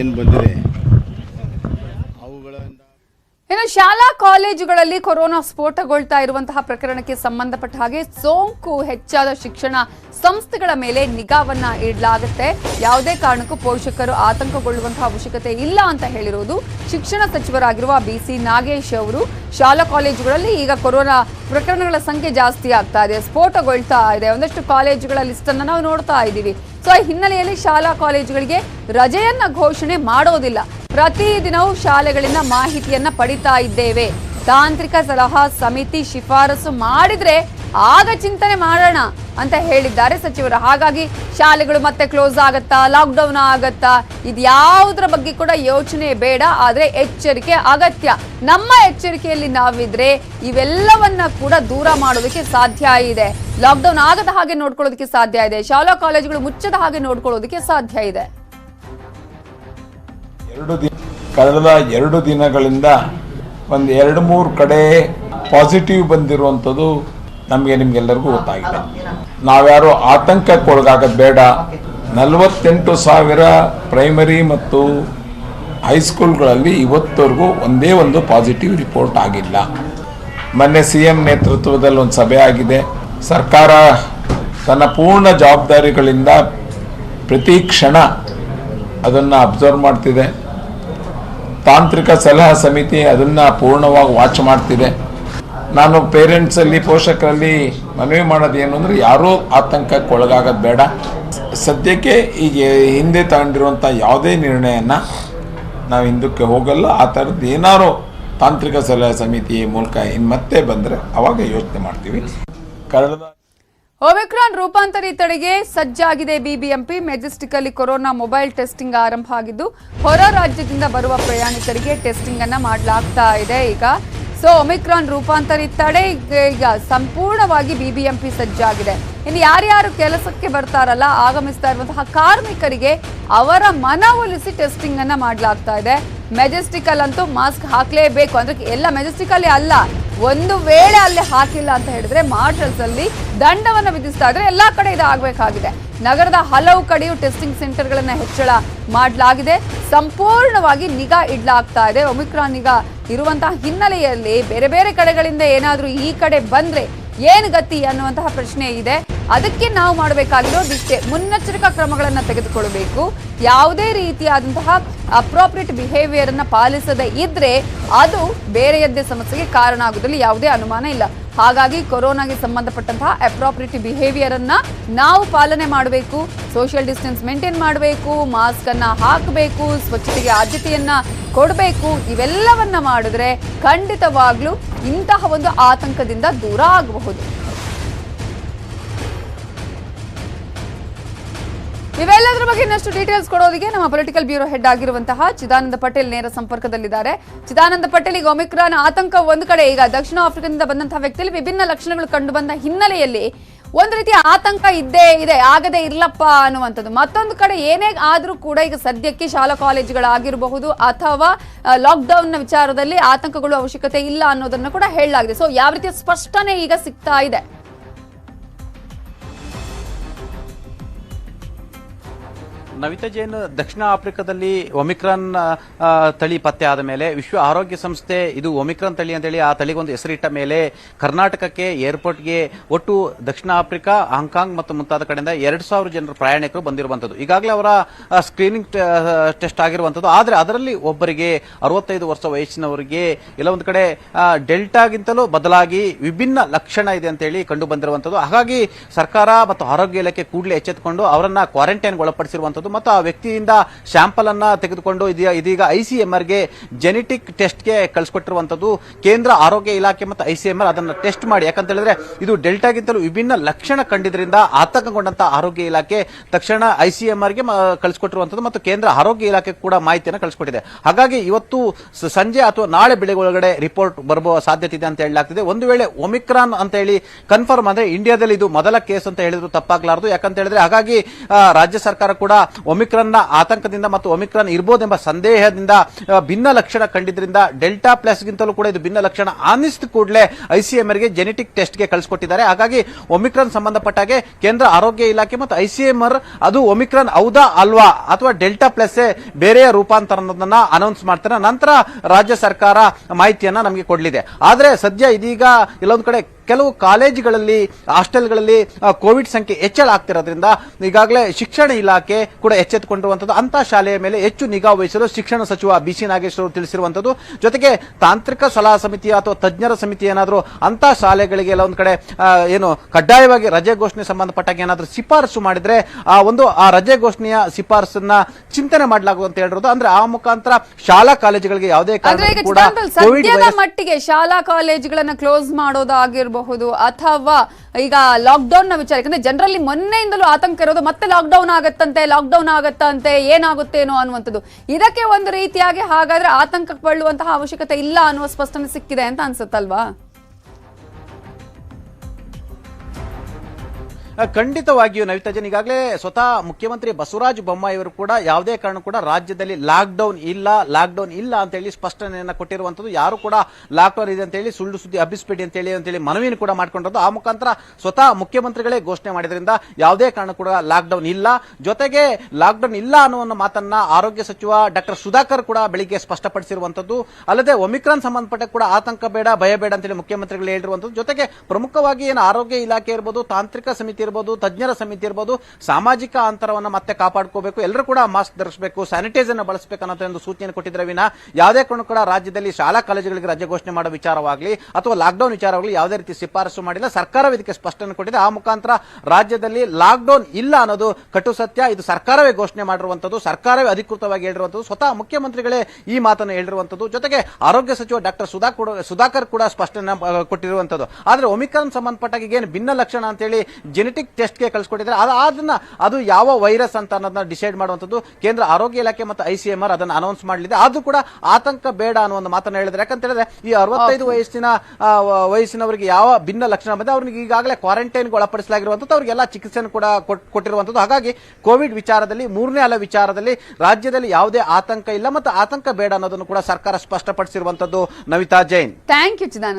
ಏನು ಬಂದಿದೆ? ಇನ್ನು ಶಾಲಾ ಕಾಲೇಜುಗಳಲ್ಲಿ ಕೊರೋನಾ ಸ್ಫೋಟಗೊಳ್ತಾ ಇರುವಂತಹ ಪ್ರಕರಣಕ್ಕೆ ಸಂಬಂಧಪಟ್ಟ ಹಾಗೆ ಸೋಂಕು ಹೆಚ್ಚಾದ ಶಿಕ್ಷಣ ಸಂಸ್ಥೆಗಳ ಮೇಲೆ ನಿಗಾವನ್ನ ಇಡಲಾಗುತ್ತೆ. ಯಾವುದೇ ಕಾರಣಕ್ಕೂ ಪೋಷಕರು ಆತಂಕಗೊಳ್ಳುವಂತಹ ಅವಶ್ಯಕತೆ ಇಲ್ಲ ಅಂತ ಹೇಳಿರುವುದು ಶಿಕ್ಷಣ ಸಚಿವರಾಗಿರುವ ಬಿಸಿ ನಾಗೇಶ್ ಅವರು. ಶಾಲಾ ಕಾಲೇಜುಗಳಲ್ಲಿ ಈಗ ಕೊರೋನಾ ಪ್ರಕರಣಗಳ ಸಂಖ್ಯೆ ಜಾಸ್ತಿ ಆಗ್ತಾ ಇದೆ, ಸ್ಫೋಟಗೊಳ್ತಾ ಇದೆ. ಒಂದಷ್ಟು ಕಾಲೇಜುಗಳ ಲಿಸ್ಟ್ ನಾವು ನೋಡ್ತಾ ಇದ್ದೀವಿ. ಸೊ ಈ ಹಿನ್ನೆಲೆಯಲ್ಲಿ ಶಾಲಾ ಕಾಲೇಜುಗಳಿಗೆ ರಜೆಯನ್ನ ಘೋಷಣೆ ಮಾಡೋದಿಲ್ಲ. ಪ್ರತಿದಿನವೂ ಶಾಲೆಗಳಿಂದ ಮಾಹಿತಿಯನ್ನ ಪಡಿತಾ ಇದ್ದೇವೆ. ತಾಂತ್ರಿಕ ಸಲಹಾ ಸಮಿತಿ ಶಿಫಾರಸು ಮಾಡಿದ್ರೆ ಆಗ ಚಿಂತನೆ ಮಾಡೋಣ ಅಂತ ಹೇಳಿದ್ದಾರೆ ಸಚಿವರು. ಹಾಗಾಗಿ ಶಾಲೆಗಳು ಮತ್ತೆ ಕ್ಲೋಸ್ ಆಗತ್ತಾ ಲಾಕ್ಡೌನ್ ಆಗತ್ತಾ ಇದ್ಯಾವುದರ ಬಗ್ಗೆ ಕೂಡ ಯೋಚನೆ ಬೇಡ, ಆದ್ರೆ ಎಚ್ಚರಿಕೆ ಅಗತ್ಯ. ನಮ್ಮ ಎಚ್ಚರಿಕೆಯಲ್ಲಿ ನಾವಿದ್ರೆ ಇವೆಲ್ಲವನ್ನ ಕೂಡ ದೂರ ಮಾಡೋದಕ್ಕೆ ಸಾಧ್ಯ ಇದೆ. ಲಾಕ್ಡೌನ್ ಆಗದ ಹಾಗೆ ನೋಡ್ಕೊಳ್ಳೋದಕ್ಕೆ ಸಾಧ್ಯ ಇದೆ. ಶಾಲಾ ಕಾಲೇಜುಗಳು ಮುಚ್ಚದ ಹಾಗೆ ನೋಡ್ಕೊಳ್ಳೋದಕ್ಕೆ ಸಾಧ್ಯ ಇದೆ. ಕಳೆದ ಎರಡು ದಿನಗಳಿಂದ ಒಂದು ಎರಡು ಮೂರು ಕಡೆ ಪಾಸಿಟಿವ್ ಬಂದಿರುವಂಥದ್ದು ನಮಗೆ ನಿಮ್ಗೆಲ್ಲರಿಗೂ ಗೊತ್ತಾಗಿದೆ. ನಾವ್ಯಾರು ಆತಂಕಕ್ಕೆ ಒಳಗಾಗೋದು ಬೇಡ ನಲವತ್ತೆಂಟು ಸಾವಿರ ಪ್ರೈಮರಿ ಮತ್ತು ಹೈಸ್ಕೂಲ್ಗಳಲ್ಲಿ ಇವತ್ತವರೆಗೂ ಒಂದೇ ಒಂದು ಪಾಸಿಟಿವ್ ರಿಪೋರ್ಟ್ ಆಗಿಲ್ಲ. ಮೊನ್ನೆ ಸಿ ಎಂ ನೇತೃತ್ವದಲ್ಲಿ ಒಂದು ಸಭೆ ಆಗಿದೆ. ಸರ್ಕಾರ ತನ್ನ ಪೂರ್ಣ ಜವಾಬ್ದಾರಿಗಳಿಂದ ಪ್ರತಿ ಕ್ಷಣ ಅದನ್ನು ಅಬ್ಸರ್ವ್ ಮಾಡ್ತಿದೆ. ತಾಂತ್ರಿಕ ಸಲಹಾ ಸಮಿತಿ ಅದನ್ನು ಪೂರ್ಣವಾಗಿ ವಾಚ್ ಮಾಡ್ತಿದೆ. ನಾನು ಪೇರೆಂಟ್ಸಲ್ಲಿ ಪೋಷಕರಲ್ಲಿ ಮನವಿ ಮಾಡೋದು ಏನು ಅಂದರೆ ಯಾರೂ ಆತಂಕಕ್ಕೆ ಒಳಗಾಗೋದು ಬೇಡ. ಸದ್ಯಕ್ಕೆ ಈಗ ಹಿಂದೆ ತಗೊಂಡಿರುವಂಥ ಯಾವುದೇ ನಿರ್ಣಯನ ನಾವು ಹಿಂದಕ್ಕೆ ಹೋಗಲ್ಲ. ಆ ಥರದ್ದು ಏನಾರು ತಾಂತ್ರಿಕ ಸಲಹಾ ಸಮಿತಿ ಮೂಲಕ ಇನ್ನು ಮತ್ತೆ ಬಂದರೆ ಅವಾಗ ಯೋಚನೆ ಮಾಡ್ತೀವಿ. ಕಳೆದ ಓಮಿಕ್ರಾನ್ ರೂಪಾಂತರಿ ತಡೆಗೆ ಸಜ್ಜಾಗಿದೆ ಬಿಬಿಎಂಪಿ ಮೆಜೆಸ್ಟಿಕ್ ಅಲ್ಲಿ ಕೊರೋನಾ ಮೊಬೈಲ್ ಟೆಸ್ಟಿಂಗ್ ಆರಂಭ ಆಗಿದ್ದು, ಹೊರ ರಾಜ್ಯದಿಂದ ಬರುವ ಪ್ರಯಾಣಿಕರಿಗೆ ಟೆಸ್ಟಿಂಗ್ ಅನ್ನ ಮಾಡಲಾಗ್ತಾ ಇದೆ. ಈಗ ಸೊ ಒಮಿಕ್ರಾನ್ ರೂಪಾಂತರಿ ತಡೆ ಈಗ ಸಂಪೂರ್ಣವಾಗಿ ಬಿಬಿಎಂಪಿ ಸಜ್ಜಾಗಿದೆ. ಇನ್ನು ಯಾರ್ಯಾರು ಕೆಲಸಕ್ಕೆ ಬರ್ತಾರಲ್ಲ, ಆಗಮಿಸ್ತಾ ಇರುವಂತಹ ಕಾರ್ಮಿಕರಿಗೆ ಅವರ ಮನವೊಲಿಸಿ ಟೆಸ್ಟಿಂಗ್ ಅನ್ನ ಮಾಡಲಾಗ್ತಾ ಇದೆ. ಮೆಜೆಸ್ಟಿಕಲ್ ಅಂತೂ ಮಾಸ್ಕ್ ಹಾಕಲೇಬೇಕು. ಅಂದ್ರೆ ಎಲ್ಲ ಮೆಜೆಸ್ಟಿಕಲ್ಲಿ ಅಲ್ಲ, ಒಂದು ವೇಳೆ ಅಲ್ಲಿ ಹಾಕಿಲ್ಲ ಅಂತ ಹೇಳಿದ್ರೆ ಮಾರ್ಷಲ್ಸ್ ಅಲ್ಲಿ ದಂಡವನ್ನು ವಿಧಿಸ್ತಾ ಇದ್ರೆ ಎಲ್ಲಾ ಕಡೆ ಇದು ಆಗ್ಬೇಕಾಗಿದೆ ನಗರದ ಹಲವು ಕಡೆಯೂ ಟೆಸ್ಟಿಂಗ್ ಸೆಂಟರ್ಗಳನ್ನು ಹೆಚ್ಚಳ ಮಾಡಲಾಗಿದೆ. ಸಂಪೂರ್ಣವಾಗಿ ನಿಗಾ ಇಡ್ಲಾಗ್ತಾ ಇದೆ. ಒಮಿಕ್ರಾನ್ ನಿಗಾ ಇರುವಂತಹ ಹಿನ್ನೆಲೆಯಲ್ಲಿ ಬೇರೆ ಬೇರೆ ಕಡೆಗಳಿಂದ ಏನಾದರೂ ಈ ಕಡೆ ಬಂದ್ರೆ ಏನು ಗತಿ ಅನ್ನುವಂತಹ ಪ್ರಶ್ನೆ ಇದೆ. ಅದಕ್ಕೆ ನಾವು ಮಾಡಬೇಕಾಗಿರೋದಿಷ್ಟೇ ಮುನ್ನೆಚ್ಚರಿಕಾ ಕ್ರಮಗಳನ್ನು ತೆಗೆದುಕೊಳ್ಳಬೇಕು. ಯಾವುದೇ ರೀತಿಯಾದಂತಹ ಅಪ್ರೋಪ್ರಿಯೇಟ್ ಬಿಹೇವಿಯರ್ ಅನ್ನ ಪಾಲಿಸದೇ ಇದ್ರೆ ಅದು ಬೇರೆಯದ್ದೇ ಸಮಸ್ಯೆಗೆ ಕಾರಣ ಆಗೋದ್ರಲ್ಲಿ ಯಾವುದೇ ಅನುಮಾನ ಇಲ್ಲ. ಹಾಗಾಗಿ ಕೊರೋನಾಗೆ ಸಂಬಂಧಪಟ್ಟಂತಹ ಅಪ್ರಾಪ್ರಿಟಿ ಬಿಹೇವಿಯರ್ ಅನ್ನ ನಾವು ಪಾಲನೆ ಮಾಡಬೇಕು ಸೋಷಿಯಲ್ ಡಿಸ್ಟೆನ್ಸ್ ಮೇಂಟೈನ್ ಮಾಡಬೇಕು ಮಾಸ್ಕ್ ಅನ್ನ ಹಾಕಬೇಕು, ಸ್ವಚ್ಛತೆಗೆ ಆದ್ಯತೆಯನ್ನ ಕೊಡಬೇಕು, ಇವೆಲ್ಲವನ್ನ ಮಾಡಿದ್ರೆ ಖಂಡಿತವಾಗ್ಲೂ ಇಂತಹ ಒಂದು ಆತಂಕದಿಂದ ದೂರ ಆಗಬಹುದು. ಇವೆಲ್ಲದರ ಬಗ್ಗೆ ಇನ್ನಷ್ಟು ಡೀಟೇಲ್ಸ್ ಕೊಡೋದಕ್ಕೆ ನಮ್ಮ ಪೊಲಿಟಿಕಲ್ ಬ್ಯೂರೋ ಹೆಡ್ ಆಗಿರುವಂತಹ ಚಿದಾನಂದ ಪಟೇಲ್ ನೇರ ಸಂಪರ್ಕದಲ್ಲಿದ್ದಾರೆ. ಚಿದಾನಂದ ಪಟೇಲ್ ಈಗ ಒಮಿಕ್ರಾನ್ ಆತಂಕ ಒಂದು ಕಡೆ, ಈಗ ದಕ್ಷಿಣ ಆಫ್ರಿಕಾದಿಂದ ಬಂದಂತಹ ವ್ಯಕ್ತಿಯಲ್ಲಿ ವಿಭಿನ್ನ ಲಕ್ಷಣಗಳು ಕಂಡು ಬಂದ ಹಿನ್ನೆಲೆಯಲ್ಲಿ ಒಂದು ರೀತಿಯ ಆತಂಕ ಇದ್ದೇ ಇದೆ, ಆಗದೆ ಇರ್ಲಪ್ಪ ಅನ್ನುವಂಥದ್ದು. ಮತ್ತೊಂದು ಕಡೆ ಏನೇ ಆದರೂ ಕೂಡ ಈಗ ಸದ್ಯಕ್ಕೆ ಶಾಲಾ ಕಾಲೇಜುಗಳಾಗಿರಬಹುದು ಅಥವಾ ಲಾಕ್ಡೌನ್ನ ವಿಚಾರದಲ್ಲಿ ಆತಂಕಗಳು ಅವಶ್ಯಕತೆ ಇಲ್ಲ ಅನ್ನೋದನ್ನು ಕೂಡ ಹೇಳಲಾಗಿದೆ. ಸೊ ಯಾವ ರೀತಿಯ ಸ್ಪಷ್ಟನೆ ಈಗ ಸಿಗ್ತಾ ಇದೆ? ನವಿತಾ ಜೈನ್, ದಕ್ಷಿಣ ಆಫ್ರಿಕಾದಲ್ಲಿ ಒಮಿಕ್ರಾನ್ ತಳಿ ಪತ್ತೆ ಆದ ಮೇಲೆ ವಿಶ್ವ ಆರೋಗ್ಯ ಸಂಸ್ಥೆ ಇದು ಒಮಿಕ್ರಾನ್ ತಳಿ ಅಂತೇಳಿ ಆ ತಳಿಗೊಂದು ಹೆಸರಿಟ್ಟ ಮೇಲೆ ಕರ್ನಾಟಕಕ್ಕೆ ಏರ್ಪೋರ್ಟ್ಗೆ ಒಟ್ಟು ದಕ್ಷಿಣ ಆಫ್ರಿಕಾ, ಹಾಂಗ್ಕಾಂಗ್ ಮತ್ತು ಮುಂತಾದ ಕಡೆಯಿಂದ ಎರಡು ಸಾವಿರ ಜನರು ಪ್ರಯಾಣಿಕರು ಬಂದಿರುವಂತದ್ದು ಈಗಾಗಲೇ ಅವರ ಸ್ಕ್ರೀನಿಂಗ್ ಟೆಸ್ಟ್ ಆಗಿರುವಂತದ್ದು ಆದರೆ ಅದರಲ್ಲಿ ಒಬ್ಬರಿಗೆ ಅರವತ್ತೈದು ವರ್ಷ ವಯಸ್ಸಿನವರಿಗೆ ಎಲ್ಲ ಒಂದು ಕಡೆ ಡೆಲ್ಟಾಗಿಂತಲೂ ಬದಲಾಗಿ ವಿಭಿನ್ನ ಲಕ್ಷಣ ಇದೆ ಅಂತೇಳಿ ಕಂಡು ಬಂದಿರುವಂತದ್ದು ಹಾಗಾಗಿ ಸರ್ಕಾರ ಮತ್ತು ಆರೋಗ್ಯ ಇಲಾಖೆ ಕೂಡಲೇ ಎಚ್ಚೆತ್ತುಕೊಂಡು ಅವರನ್ನ ಕ್ವಾರಂಟೈನ್ಗೆ ಮತ್ತು ಆ ವ್ಯಕ್ತಿಯಿಂದ ಸ್ಯಾಂಪಲ್ ಅನ್ನ ತೆಗೆದುಕೊಂಡು ಇದೀಗ- ಇದೀಗ ಆರ್ಗೆ ಜೆನೆಟಿಕ್ ಟೆಸ್ಟ್ಗೆ ಕಳಿಸ್ಕೊಟ್ಟಿರುವಂತದ್ದು ಕೇಂದ್ರ ಆರೋಗ್ಯ ಇಲಾಖೆ ಮತ್ತು ಐಸಿಎಂಆರ್ ಅದನ್ನ ಟೆಸ್ಟ್ ಮಾಡಿ. ಯಾಕಂತ ಹೇಳಿದ್ರೆ ಇದು ಡೆಲ್ಟಾಗಿಂತಲೂ ವಿಭಿನ್ನ ಲಕ್ಷಣ ಕಂಡಿದ್ರಿಂದ ಆತಂಕಗೊಂಡಂತ ಆರೋಗ್ಯ ಇಲಾಖೆ ತಕ್ಷಣ ಐಸಿಎಂಆರ್ಗೆ ಕಳಿಸ್ಕೊಟ್ಟಿರುವಂತದ್ದು ಮತ್ತು ಕೇಂದ್ರ ಆರೋಗ್ಯ ಇಲಾಖೆ ಕೂಡ ಮಾಹಿತಿಯನ್ನು ಕಳಿಸ್ಕೊಟ್ಟಿದೆ. ಹಾಗಾಗಿ ಇವತ್ತು ಸಂಜೆ ಅಥವಾ ನಾಳೆ ಬೆಳಗ್ಗೆ ಒಳಗಡೆ ರಿಪೋರ್ಟ್ ಬರುವ ಸಾಧ್ಯತೆ ಇದೆ ಅಂತ ಹೇಳಲಾಗ್ತಿದೆ. ಒಂದು ವೇಳೆ ಒಮಿಕ್ರಾನ್ ಅಂತ ಹೇಳಿ ಕನ್ಫರ್ಮ್ ಅಂದ್ರೆ ಇಂಡಿಯಾದಲ್ಲಿ ಇದು ಮೊದಲ ಕೇಸ್ ಅಂತ ಹೇಳಿದ್ರು ತಪ್ಪಾಗಲಾರದು. ಯಾಕಂತ ಹೇಳಿದ್ರೆ ಹಾಗಾಗಿ ರಾಜ್ಯ ಸರ್ಕಾರ ಕೂಡ ಒಮಿಕ್ರಾನ್ನ ಆತಂಕದಿಂದ ಮತ್ತು ಒಮಿಕ್ರಾನ್ ಇರ್ಬೋದೆಂಬ ಸಂದೇಹದಿಂದ ಭಿನ್ನ ಲಕ್ಷಣ ಕಂಡಿದ್ರಿಂದ ಡೆಲ್ಟಾ ಪ್ಲಸ್ ಗಿಂತಲೂ ಕೂಡ ಇದು ಭಿನ್ನ ಲಕ್ಷಣ ಅನ್ನಿಸಿದ ಕೂಡಲೇ ಐಸಿಎಂಆರ್ಗೆ ಜೆನೆಟಿಕ್ ಟೆಸ್ಟ್ಗೆ ಕಳಿಸ್ಕೊಟ್ಟಿದ್ದಾರೆ. ಹಾಗಾಗಿ ಒಮಿಕ್ರಾನ್ ಸಂಬಂಧಪಟ್ಟಾಗೆ ಕೇಂದ್ರ ಆರೋಗ್ಯ ಇಲಾಖೆ ಮತ್ತು ಐಸಿಎಂಆರ್, ಅದು ಒಮಿಕ್ರಾನ್ ಹೌದಾ ಅಲ್ವಾ ಅಥವಾ ಡೆಲ್ಟಾ ಪ್ಲಸ್ ಬೇರೆಯ ರೂಪಾಂತರ ಅನ್ನೋದನ್ನ ಅನೌನ್ಸ್ ಮಾಡ್ತಾರೆ. ನಂತರ ರಾಜ್ಯ ಸರ್ಕಾರ ಮಾಹಿತಿಯನ್ನ ನಮಗೆ ಕೊಡಲಿದೆ. ಆದರೆ ಸದ್ಯ ಇದೀಗ ಇಲ್ಲೊಂದು ಕಡೆ ಕೆಲವು ಕಾಲೇಜುಗಳಲ್ಲಿ ಹಾಸ್ಟೆಲ್ಗಳಲ್ಲಿ ಕೋವಿಡ್ ಸಂಖ್ಯೆ ಹೆಚ್ಚಳ ಆಗ್ತಿರೋದ್ರಿಂದ ಈಗಾಗಲೇ ಶಿಕ್ಷಣ ಇಲಾಖೆ ಕೂಡ ಎಚ್ಚೆತ್ತುಕೊಂಡಿರುವಂಥದ್ದು ಅಂತಹ ಶಾಲೆಯ ಮೇಲೆ ಹೆಚ್ಚು ನಿಗಾ ವಹಿಸಲು ಶಿಕ್ಷಣ ಸಚಿವ ಬಿ ಸಿ ನಾಗೇಶ್ವರು ಅವರು ತಿಳಿಸಿರುವಂತದ್ದು ಜೊತೆಗೆ ತಾಂತ್ರಿಕ ಸಲಹಾ ಸಮಿತಿ ಅಥವಾ ತಜ್ಞರ ಸಮಿತಿ ಏನಾದರೂ ಅಂತಹ ಶಾಲೆಗಳಿಗೆ ಎಲ್ಲ ಒಂದು ಕಡೆ ಏನು ಕಡ್ಡಾಯವಾಗಿ ರಜೆ ಘೋಷಣೆ ಸಂಬಂಧಪಟ್ಟಾಗ ಏನಾದರೂ ಶಿಫಾರಸು ಮಾಡಿದ್ರೆ ಆ ಒಂದು ಆ ರಜೆ ಘೋಷಣೆಯ ಶಿಫಾರಸನ್ನ ಚಿಂತನೆ ಮಾಡಲಾಗುವುದು ಅಂತ ಹೇಳಿರೋದು ಅಂದ್ರೆ ಆ ಮುಖಾಂತರ ಶಾಲಾ ಕಾಲೇಜುಗಳಿಗೆ ಯಾವುದೇ ಕಾರಣ ಮಟ್ಟಿಗೆ ಶಾಲಾ ಕಾಲೇಜುಗಳನ್ನ ಕ್ಲೋಸ್ ಮಾಡೋದಾಗಿರಬಹುದು ಅಥವಾ ಈಗ ಲಾಕ್ಡೌನ್ನ ವಿಚಾರ ಯಾಕಂದ್ರೆ ಜನರಲ್ಲಿ ಮೊನ್ನೆಯಿಂದಲೂ ಆತಂಕ ಇರೋದು ಮತ್ತೆ ಲಾಕ್ಡೌನ್ ಆಗತ್ತಂತೆ ಲಾಕ್ಡೌನ್ ಆಗತ್ತಂತೆ ಏನಾಗುತ್ತೇನೋ ಅನ್ನುವಂಥದ್ದು. ಇದಕ್ಕೆ ಒಂದು ರೀತಿಯಾಗಿ ಹಾಗಾದ್ರೆ ಆತಂಕ ಪಡುವಂತಹ ಅವಶ್ಯಕತೆ ಇಲ್ಲ ಅನ್ನುವ ಸ್ಪಷ್ಟನೆ ಸಿಕ್ಕಿದೆ ಅಂತ ಅನ್ಸುತ್ತಲ್ವಾ? ಖಂಡಿತವಾಗಿಯೂ ನವಿತಾಜನ್ ಈಗಾಗಲೇ ಸ್ವತಃ ಮುಖ್ಯಮಂತ್ರಿ ಬಸವರಾಜ ಬೊಮ್ಮಾಯಿ ಅವರು ಕೂಡ ಯಾವುದೇ ಕಾರಣ ಕೂಡ ರಾಜ್ಯದಲ್ಲಿ ಲಾಕ್ಡೌನ್ ಇಲ್ಲ ಲಾಕ್ಡೌನ್ ಇಲ್ಲ ಅಂತ ಹೇಳಿ ಸ್ಪಷ್ಟನೆಯನ್ನು ಕೊಟ್ಟಿರುವಂತದ್ದು ಯಾರು ಕೂಡ ಲಾಕ್ಡೌನ್ ಇದೆ ಅಂತ ಹೇಳಿ ಸುಳ್ಳು ಸುದ್ದಿ ಹಬ್ಬಿಸಬೇಡಿ ಅಂತ ಹೇಳಿ ಮನವಿಯನ್ನು ಕೂಡ ಮಾಡ್ಕೊಂಡಿರೋದು. ಆ ಮುಖಾಂತರ ಸ್ವತಃ ಮುಖ್ಯಮಂತ್ರಿಗಳೇ ಘೋಷಣೆ ಮಾಡಿದ್ರಿಂದ ಯಾವುದೇ ಕಾರಣ ಕೂಡ ಲಾಕ್ಡೌನ್ ಇಲ್ಲ. ಜೊತೆಗೆ ಲಾಕ್ಡೌನ್ ಇಲ್ಲ ಅನ್ನುವ ಮಾತನ್ನ ಆರೋಗ್ಯ ಸಚಿವ ಡಾಕ್ಟರ್ ಸುಧಾಕರ್ ಕೂಡ ಬೆಳಿಗ್ಗೆ ಸ್ಪಷ್ಟಪಡಿಸಿರುವಂತದ್ದು ಅಲ್ಲದೆ ಒಮಿಕ್ರಾನ್ ಸಂಬಂಧಪಟ್ಟ ಕೂಡ ಆತಂಕ ಬೇಡ, ಭಯ ಬೇಡ ಅಂತೇಳಿ ಮುಖ್ಯಮಂತ್ರಿಗಳು ಹೇಳಿರುವಂತದ್ದು ಜೊತೆಗೆ ಪ್ರಮುಖವಾಗಿ ಏನು ಆರೋಗ್ಯ ಇಲಾಖೆ ಇರ್ಬೋದು, ತಾಂತ್ರಿಕ ಸಮಿತಿ ಇರ್ಬೋದು, ತಜ್ಞರ ಸಮಿತಿ ಇರ್ಬೋದು, ಸಾಮಾಜಿಕ ಅಂತರವನ್ನ ಮತ್ತೆ ಕಾಪಾಡ್ಕೋಬೇಕು. ಎಲ್ಲರೂ ಕೂಡ ಮಾಸ್ಕ್ ಧರಿಸಬೇಕು ಸ್ಯಾನಿಟೈಸರ್ನ ಬಳಸಬೇಕು ಅನ್ನೋ ಒಂದು ಸೂಚನೆ ಕೊಟ್ಟಿದ್ರೆ ವಿನ ಯಾವುದೇ ಕಾರಣ ಕೂಡ ರಾಜ್ಯದಲ್ಲಿ ಶಾಲಾ ಕಾಲೇಜುಗಳಿಗೆ ರಜೆ ಘೋಷಣೆ ಮಾಡೋ ವಿಚಾರವಾಗಲಿ ಅಥವಾ ಲಾಕ್ಡೌನ್ ವಿಚಾರವಾಗಲಿ ಯಾವುದೇ ರೀತಿ ಶಿಫಾರಸು ಮಾಡಿಲ್ಲ. ಸರ್ಕಾರವೇ ಇದಕ್ಕೆ ಸ್ಪಷ್ಟನೆ ಕೊಟ್ಟಿದೆ. ಆ ಮುಖಾಂತರ ರಾಜ್ಯದಲ್ಲಿ ಲಾಕ್ಡೌನ್ ಇಲ್ಲ ಅನ್ನೋದು ಕಟು ಸತ್ಯ. ಇದು ಸರ್ಕಾರವೇ ಘೋಷಣೆ ಮಾಡಿರುವಂತದ್ದು ಸರ್ಕಾರವೇ ಅಧಿಕೃತವಾಗಿ ಹೇಳಿರುವಂತದ್ದು ಸ್ವತಃ ಮುಖ್ಯಮಂತ್ರಿಗಳೇ ಈ ಮಾತನ್ನು ಹೇಳಿರುವಂತದ್ದು ಜೊತೆಗೆ ಆರೋಗ್ಯ ಸಚಿವ ಡಾಕ್ಟರ್ ಸುಧಾ ಸುಧಾಕರ್ ಕೂಡ ಸ್ಪಷ್ಟನೆ ಕೊಟ್ಟಿರುವಂತದ್ದು ಆದ್ರೆ ಒಮಿಕ್ರಾನ್ ಸಂಬಂಧಪಟ್ಟಾಗಿ ಏನು ಭಿನ್ನ ಲಕ್ಷಣ ಅಂತೇಳಿ ಜೆನೆಟಿಕ್ ಟೆಸ್ಟ್ಗೆ ಕಳಿಸ್ಕೊಟ್ಟಿದ್ದಾರೆ. ಅದು ಅದನ್ನ ಅದು ಯಾವ ವೈರಸ್ ಅಂತ ಅನ್ನೋದನ್ನ ಡಿಸೈಡ್ ಮಾಡುವಂಥದ್ದು ಕೇಂದ್ರ ಆರೋಗ್ಯ ಇಲಾಖೆ ಮತ್ತು ಐಸಿಎಂಆರ್ ಅದನ್ನು ಅನೌನ್ಸ್ ಮಾಡಲಿದೆ. ಅದು ಕೂಡ ಆತಂಕ ಬೇಡ ಅನ್ನೋ ಒಂದು ಮಾತನ್ನ ಹೇಳಿದ್ರೆ ಯಾಕಂತ ಹೇಳಿದ್ರೆ ಈ ಅರವತ್ತೈದು ವಯಸ್ಸಿನ ವಯಸ್ಸಿನವರಿಗೆ ಯಾವ ಭಿನ್ನ ಲಕ್ಷಣ ಬಂದ್ರೆ ಅವ್ರಿಗೆ ಈಗಾಗಲೇ ಕ್ವಾರಂಟೈನ್ಗೆ ಒಳಪಡಿಸಲಾಗಿರುವಂತದ್ದು ಅವರಿಗೆಲ್ಲ ಚಿಕಿತ್ಸೆಯನ್ನು ಕೂಡ ಕೊಟ್ಟಿರುವಂಥದ್ದು. ಕೊಟ್ಟಿರುವಂತದ್ದು ಹಾಗಾಗಿ ಕೋವಿಡ್ ವಿಚಾರದಲ್ಲಿ ಮೂರನೇ ಅಲ ವಿಚಾರದಲ್ಲಿ ರಾಜ್ಯದಲ್ಲಿ ಯಾವುದೇ ಆತಂಕ ಇಲ್ಲ ಮತ್ತು ಆತಂಕ ಬೇಡ ಅನ್ನೋದನ್ನು ಕೂಡ ಸರ್ಕಾರ ಸ್ಪಷ್ಟಪಡಿಸಿರುವಂತದ್ದು Navita Jain. Thank you Chidanand.